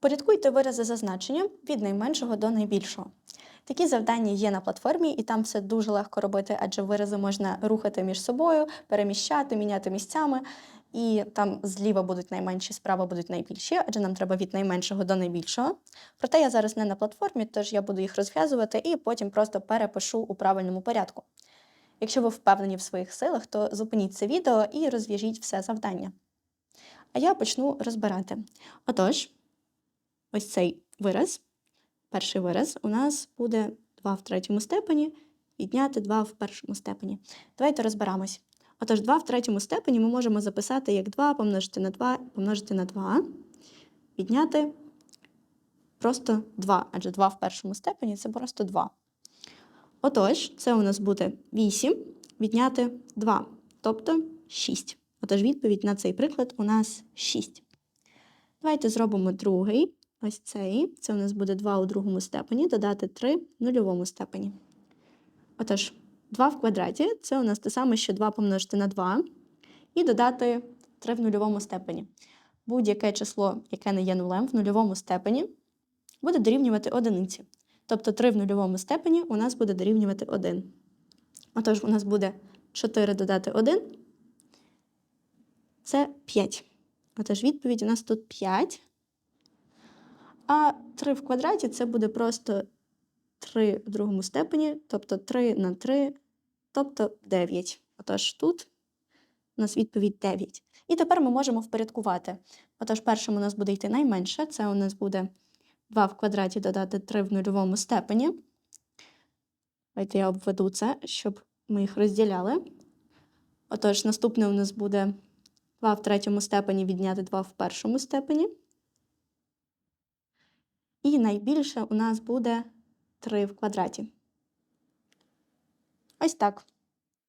Впорядкуйте вирази за значенням від найменшого до найбільшого. Такі завдання є на платформі, і там все дуже легко робити, адже вирази можна рухати між собою, переміщати, міняти місцями. І там зліва будуть найменші, справа будуть найбільші, адже нам треба від найменшого до найбільшого. Проте я зараз не на платформі, тож я буду їх розв'язувати і потім просто перепишу у правильному порядку. Якщо ви впевнені в своїх силах, то зупиніть це відео і розв'яжіть все завдання. А я почну розбирати. Отож, ось цей вираз, перший вираз, у нас буде 2 в третьому степені, відняти 2 в першому степені. Давайте розберемось. Отож, 2 в третьому степені ми можемо записати як 2 помножити на 2 помножити на 2, відняти просто 2, адже 2 в першому степені це просто 2. Отож, це у нас буде 8 відняти 2, тобто 6. Отож, відповідь на цей приклад у нас 6. Давайте зробимо другий. Ось цей. Це у нас буде 2 у другому степені, додати 3 в нульовому степені. Отож, 2 в квадраті це у нас те саме, що 2 помножити на 2 і додати 3 в нульовому степені. Будь-яке число, яке не є нулем в нульовому степені, буде дорівнювати одиниці. Тобто 3 в нульовому степені у нас буде дорівнювати 1. Отож, у нас буде 4 додати 1 це 5. Отож, відповідь у нас тут 5. А 3 в квадраті це буде просто 3 в другому степені, тобто 3 на 3, тобто 9. Отож, тут у нас відповідь 9. І тепер ми можемо впорядкувати. Отож, першим у нас буде йти найменше, це у нас буде 2 в квадраті додати 3 в нульовому степені. Давайте я обведу це, щоб ми їх розділяли. Отож, наступне у нас буде 2 в третьому степені відняти 2 в першому степені. І найбільше у нас буде 3 в квадраті. Ось так.